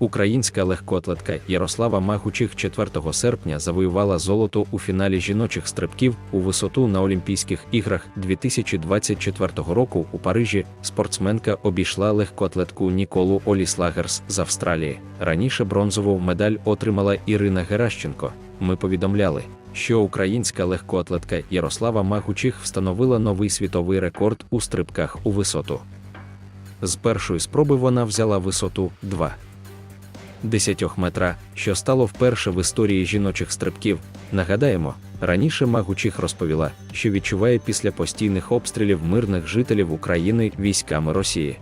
Українська легкоатлетка Ярослава Магучих 4 серпня завоювала золото у фіналі жіночих стрибків у висоту на Олімпійських іграх 2024 року у Парижі. Спортсменка обійшла легкоатлетку Ніколу Оліслагерс з Австралії. Раніше бронзову медаль отримала Ірина Геращенко. Ми повідомляли, що українська легкоатлетка Ярослава Магучих встановила новий світовий рекорд у стрибках у висоту. З першої спроби вона взяла висоту 2. 10 метра, що стало вперше в історії жіночих стрибків. Нагадаємо, раніше Магучих розповіла, що відчуває після постійних обстрілів мирних жителів України військами Росії.